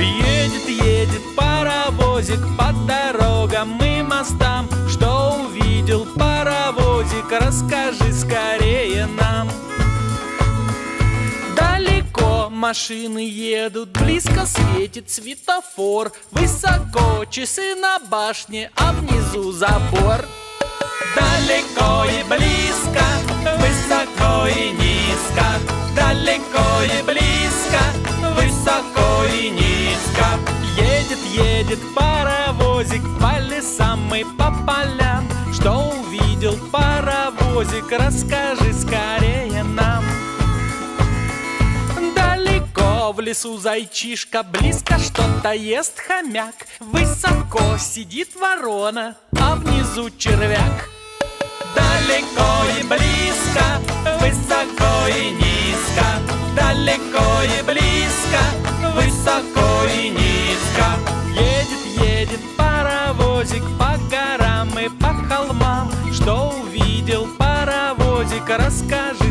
Едет, едет паровозик по дорогам и мостам. Что увидел паровозик, расскажи скорее нам. Далеко машины едут, близко светит светофор. Высоко часы на башне, а внизу забор. Далеко и близко, высоко и низко. Далеко и близко, высоко Едет, паровозик по лесам и по полям. Что увидел паровозик, расскажи скорее нам. Далеко в лесу зайчишка, близко что-то ест хомяк. Высоко сидит ворона, а внизу червяк. Далеко и близко, Едет, паровозик по горам и по холмам. Что увидел паровозик, расскажи